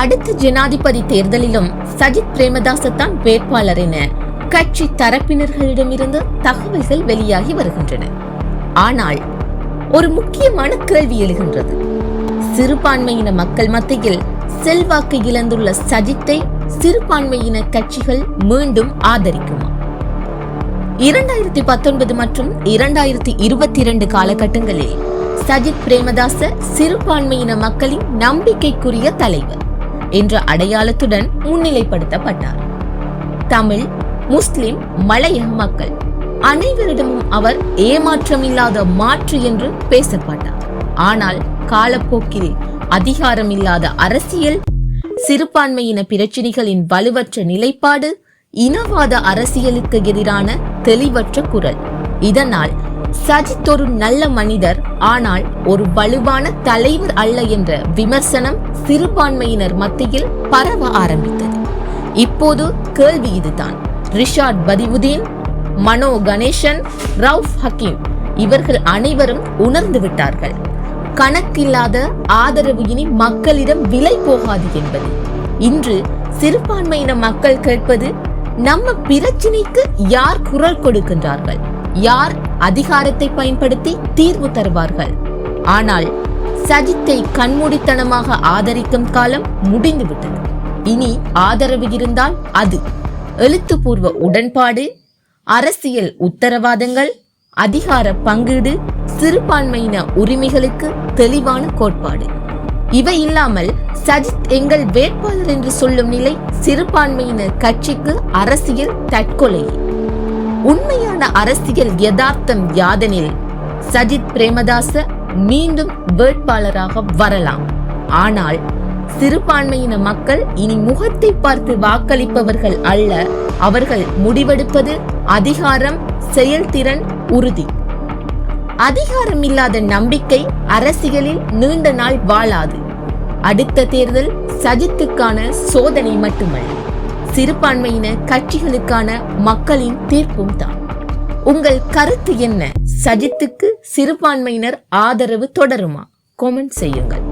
அடுத்த ஜனாதிபதி தேர்தலிலும் சஜித் பிரேமதாச தான் வேட்பாளர் என கட்சி தரப்பினர்களிடமிருந்து தகவல்கள் வெளியாகி வருகின்றன. ஆனால் ஒரு முக்கியமான கேள்வி எழுகின்றது. சிறுபான்மையின மக்கள் மத்தியில் செல்வாக்கு இழந்துள்ள சஜித்தை சிறுபான்மையின கட்சிகள் மீண்டும் ஆதரிக்குமா? இரண்டாயிரத்தி பத்தொன்பது மற்றும் இரண்டாயிரத்தி இருபத்தி இரண்டு காலகட்டங்களில் சஜித் பிரேமதாச சிறுபான்மையின மக்களின் நம்பிக்கைக்குரிய தலைவர். என்ற அடையாளத்துடன் முன்னிலைப்படுத்தப்பட்டார். தமிழ் முஸ்லிம் மலையக மக்கள் அனைவரிடமும் அவர் ஏமாற்றமில்லாத மாற்று என்று பேசப்பட்டார். ஆனால் காலப்போக்கில் அதிகாரமில்லாத அரசியல் சிறுபான்மையின பிரச்சினைகளின் வலுவற்ற நிலைப்பாடு இனவாத அரசியலுக்கு எதிரான தெளிவற்ற குரல். இதனால் சஜித் ஒரு நல்ல மனிதர் ஆனால் ஒரு வலுவான தலைவர் அல்ல என்ற விமர்சனம் சிறுபான்மையினர் மத்தியில் பரவ ஆரம்பித்தது. இப்போது கேள்வி இதுதான். ரிஷாட் பதிவுதீன் மனோ கணேசன் ரவுஃப் ஹக்கீம் இவர்கள் அனைவரும் உணர்ந்து விட்டார்கள். கணக்கில்லாத ஆதரவு இனி மக்களிடம் விலை போகாது என்பது. இன்று சிறுபான்மையின மக்கள் கேட்பது நம்ம பிரச்சினைக்கு யார் குரல் கொடுக்கின்றார்கள்? யார் அதிகாரத்தை பயன்படுத்தி தீர்வு தருவார்கள்? ஆனால் சஜித்தை கண்மூடித்தனமாக ஆதரிக்கும் காலம் முடிந்துவிட்டது. இனி ஆதரவு இருந்தால் அது எழுத்துப்பூர்வ உடன்பாடு அரசியல் உத்தரவாதங்கள் அதிகார பங்கீடு சிறுபான்மையின உரிமைகளுக்கு தெளிவான கோட்பாடு. இவை இல்லாமல் சஜித் எங்கள் வேட்பாளர் என்று சொல்லும் நிலை சிறுபான்மையினர் கட்சிக்கு அரசியல் தற்கொலை உண்மையான அரசியல் யதார்த்தம் யாதெனில் சஜித் பிரேமதாச மீண்டும் வேட்பாளராக வரலாம். ஆனால் சிறுபான்மையின மக்கள் இனி முகத்தை பார்த்து வாக்களிப்பவர்கள் அல்ல. அவர்கள் முடிவெடுப்பது அதிகாரம் செயல்திறன் உறுதி. அதிகாரம் இல்லாத நம்பிக்கை அரசியலில் நீண்ட நாள் வாழாது. அடுத்த தேர்தல் சஜித்துக்கான சோதனை மட்டுமல்ல. சிறுபான்மையின கட்சிகளுக்கான மக்களின் தீர்ப்பும் தான். உங்கள் கருத்து என்ன? சஜித்துக்கு சிறுபான்மையினர் ஆதரவு தொடருமா? கொமெண்ட் செய்யுங்கள்.